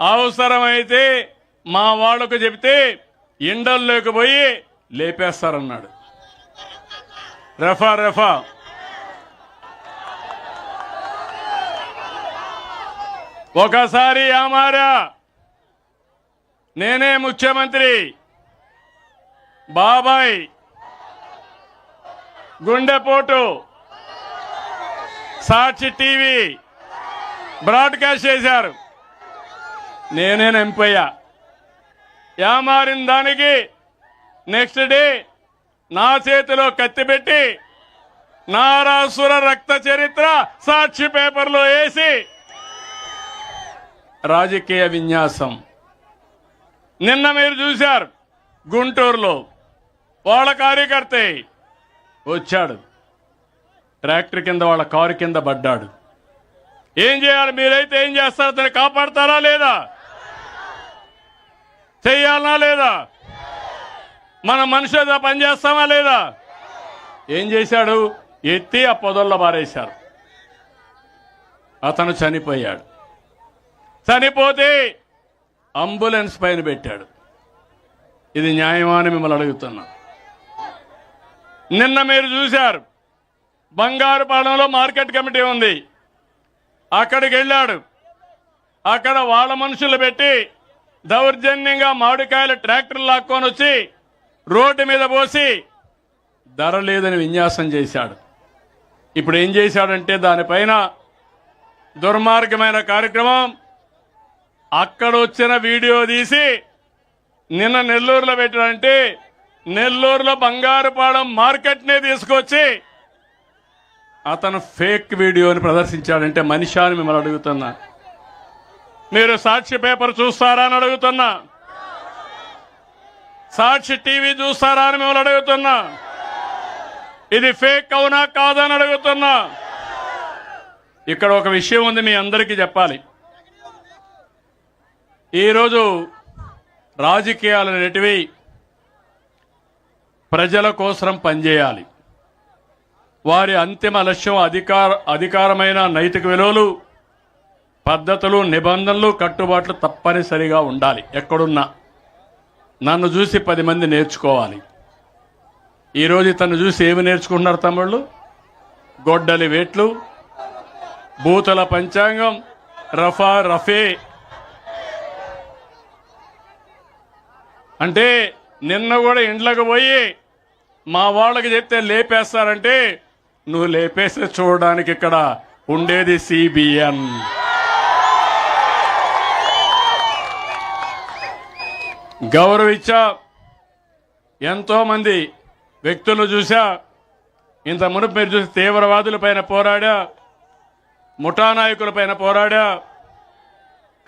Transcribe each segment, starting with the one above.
అవసరమైతే మా వాళ్ళకు చెబితే ఎండల్లోకి పోయి లేపేస్తారన్నాడు. రెఫా రెఫా. ఒకసారి ఆమారా నేనే ముఖ్యమంత్రి బాబాయ్ గుండెపోటు సాక్షి టీవీ బ్రాడ్కాస్ట్ చేశారు. నేనే ఎంపయ్యా యామారిన దానికి నెక్స్ట్ డే నా చేతిలో కత్తి పెట్టి నారాసుర రక్త చరిత్ర సాక్షి పేపర్లో వేసి రాజకీయ విన్యాసం. నిన్న మీరు చూశారు గుంటూరులో వాళ్ళ కార్యకర్త వచ్చాడు. ట్రాక్టర్ కింద వాళ్ళ కారు కింద పడ్డాడు. ఏం చేయాలి? మీరైతే ఏం చేస్తారు? అతను కాపాడతారా లేదా? చేయాలా లేదా? మన మనుషులతో పని చేస్తామా లేదా? ఏం చేశాడు? ఎత్తి ఆ పొదల్లో పారేశారు. అతను చనిపోయాడు. చనిపోతే అంబులెన్స్ పైన పెట్టాడు. ఇది న్యాయమా అని మిమ్మల్ని అడుగుతున్నా. నిన్న మీరు చూశారు. బంగారుపాలెంలో మార్కెట్ కమిటీ ఉంది. అక్కడికి వెళ్ళాడు. అక్కడ వాళ్ళ మనుషులు పెట్టి దౌర్జన్యంగా మామిడికాయలు ట్రాక్టర్ లాక్కొని వచ్చి రోడ్డు మీద పోసి ధర లేదని విన్యాసం చేశాడు. ఇప్పుడు ఏం చేశాడంటే దానిపైన దుర్మార్గమైన కార్యక్రమం. అక్కడ వచ్చిన వీడియో తీసి నిన్న నెల్లూరులో పెట్టాడంటే నెల్లూరులో బంగారుపాలెం మార్కెట్నే తీసుకొచ్చి అతను ఫేక్ వీడియోని ప్రదర్శించాడంటే మనిషి అని మిమ్మల్ని అడుగుతున్నా. మీరు సాక్షి పేపర్ చూస్తారా అని అడుగుతున్నా. సాక్షి టీవీ చూస్తారా అని మిమ్మల్ని అడుగుతున్నా. ఇది ఫేక్ అవునా కాదని అడుగుతున్నా. ఇక్కడ ఒక విషయం ఉంది మీ అందరికీ చెప్పాలి. ఈరోజు రాజకీయాలు అనేటివి ప్రజల కోసం పనిచేయాలి. వారి అంతిమ లక్ష్యం అధికార అధికారమైన నైతిక విలువలు పద్ధతులు నిబంధనలు కట్టుబాట్లు తప్పనిసరిగా ఉండాలి. ఎక్కడున్నా. నన్ను చూసి పది మంది నేర్చుకోవాలి. ఈరోజు తను చూసి ఏమి నేర్చుకుంటున్నారు తమ్ముళ్ళు? గొడ్డలి వేట్లు బూతుల పంచాంగం రఫా రఫే. అంటే నిన్న కూడా ఇండ్లకు పోయి మా వాళ్ళకి చెప్తే లేపేస్తారంటే నువ్వు లేపేస్తే చూడడానికి ఇక్కడ ఉండేది సిబిఎన్ గౌరవిచ్చా ఎంతో మంది వ్యక్తులు చూసా ఇంత మునుపు మీరు చూసి తీవ్రవాదుల పైన పోరాడా ముఠా నాయకుల పైన పోరాడా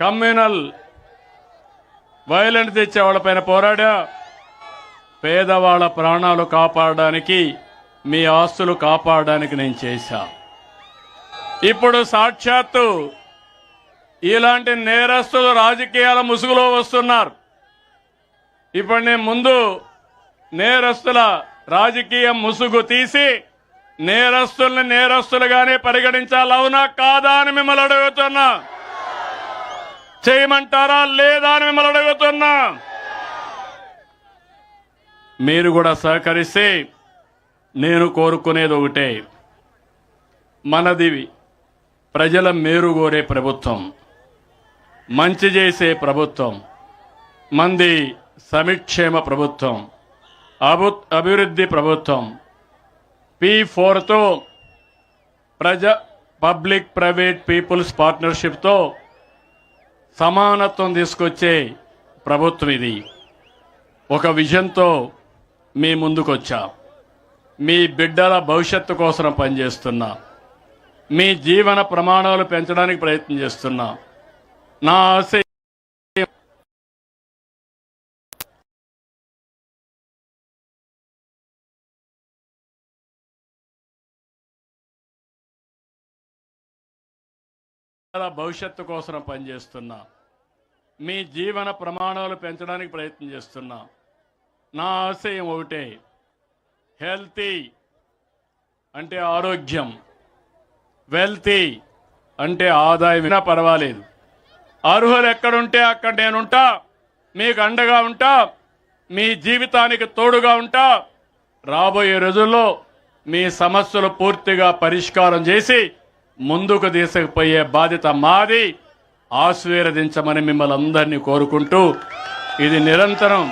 కమ్యూనల్ వైలెంట్ తెచ్చే వాళ్ళపైన పోరాడా పేదవాళ్ళ ప్రాణాలు కాపాడడానికి మీ ఆస్తులు కాపాడడానికి నేను చేశా. ఇప్పుడు సాక్షాత్తు ఇలాంటి నేరస్తులు రాజకీయాల ముసుగులో వస్తున్నారు. ఇప్పుడు నేను ముందు నేరస్తుల రాజకీయ ముసుగు తీసి నేరస్తుల్ని నేరస్తులుగానే పరిగణించాలి. అవునా కాదా అని మిమ్మల్ని అడుగుతున్నా. చేయమంటారా లేదా అని మిమ్మల్ని అడుగుతున్నా. మీరు కూడా సహకరిస్తే నేను కోరుకునేది ఒకటే. మనది ప్రజల మేరు కోరే ప్రభుత్వం. మంచి చేసే ప్రభుత్వం. మంది సమిక్షేమ ప్రభుత్వం అభు అభివృద్ధి ప్రభుత్వం పి ఫోర్తో ప్రజ పబ్లిక్ ప్రైవేట్ పీపుల్స్ పార్ట్నర్షిప్తో సమానత్వం తీసుకొచ్చే ప్రభుత్వం ఇది. ఒక విజన్తో మీ ముందుకొచ్చా. మీ బిడ్డల భవిష్యత్తు కోసం పనిచేస్తున్నా. మీ జీవన ప్రమాణాలు పెంచడానికి ప్రయత్నం చేస్తున్నా. నా ఆశ భవిష్యత్తు కోసం పనిచేస్తున్నా మీ జీవన ప్రమాణాలు పెంచడానికి ప్రయత్నం చేస్తున్నా. నా ఆశయం ఒకటే. హెల్తీ అంటే ఆరోగ్యం. వెల్తీ అంటే ఆదాయం వినా పర్వాలేదు. అర్హులు ఎక్కడుంటే అక్కడ నేనుంటా. మీకు అండగా ఉంటా. మీ జీవితానికి తోడుగా ఉంటా. రాబోయే రోజుల్లో మీ సమస్యలు పూర్తిగా పరిష్కారం చేసి ముందుకు తీసుకుపోయే బాధ్యత మాది. ఆశీర్వదించమని మిమ్మల్ని అందరినీ కోరుకుంటూ ఇది నిరంతరం